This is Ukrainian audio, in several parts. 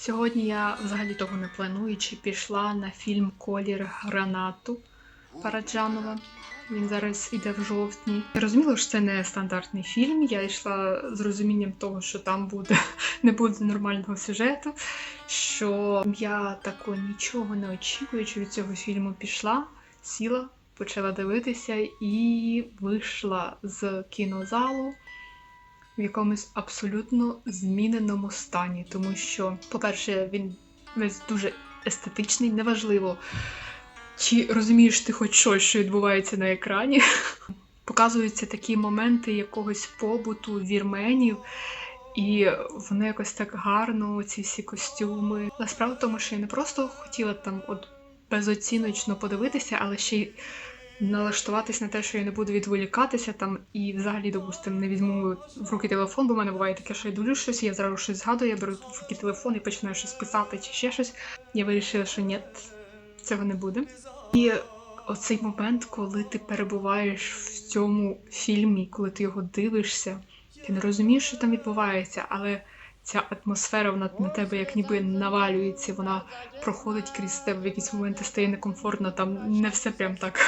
Сьогодні я взагалі того не плануючи пішла на фільм Колір гранату Параджанова. Він зараз іде в жовтні. Я розуміла, що це не стандартний фільм. Я йшла з розумінням того, що там буде не буде нормального сюжету. Що я тако нічого не очікуючи від цього фільму пішла, сіла, почала дивитися і вийшла з кінозалу в якомусь абсолютно зміненому стані, тому що, по-перше, він весь дуже естетичний, неважливо, чи розумієш ти хоч щось, що відбувається на екрані. Показуються такі моменти якогось побуту вірменів, і вони якось так гарно, ці всі костюми. Справа в тому, що я не просто хотіла там от безоціночно подивитися, але ще й налаштуватись на те, що я не буду відволікатися там і взагалі, допустимо, не візьму в руки телефон, бо в мене буває таке, що я дивлюсь щось, я зразу щось згадую, я беру в руки телефон і починаю щось писати чи ще щось. Я вирішила, що ні, цього не буде. І оцей момент, коли ти перебуваєш в цьому фільмі, коли ти його дивишся, ти не розумієш, що там відбувається, але ця атмосфера вона на тебе як ніби навалюється, вона проходить крізь тебе в якісь моменти стає некомфортно, там не все прям так.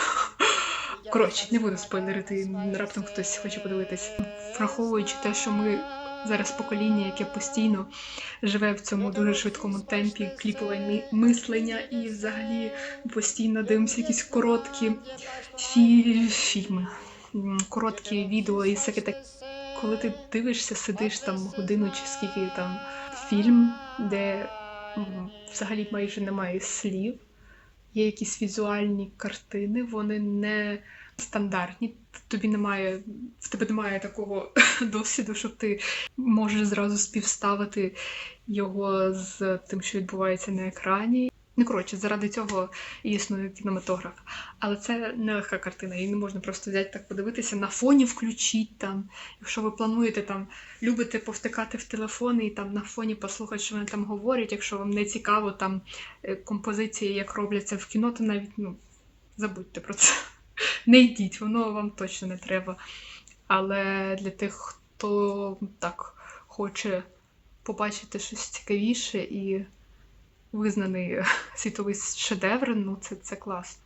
Коротше, не буду спойлерити, раптом хтось хоче подивитись. Враховуючи те, що ми зараз покоління, яке постійно живе в цьому дуже швидкому темпі кліпове мислення, і взагалі постійно дивимося якісь короткі фі- фільми, короткі відео і всяке таке. Коли ти дивишся, сидиш там годину чи скільки там фільм, де взагалі майже немає слів, є якісь візуальні картини, вони не стандартні. Тобі немає, в тебе немає такого досвіду, щоб ти можеш зразу співставити його з тим, що відбувається на екрані. Ну, коротше, заради цього існує кінематограф. Але це не легка картина, її не можна просто взяти так подивитися, на фоні включіть там. Якщо ви плануєте там, любите повтикати в телефон і там на фоні послухати, що вони там говорять, якщо вам не цікаво там е, композиції, як робляться в кіно, то навіть ну, забудьте про це. Не йдіть, воно вам точно не треба. Але для тих, хто так хоче побачити щось цікавіше і визнаний світовий шедевр, ну це, це класно.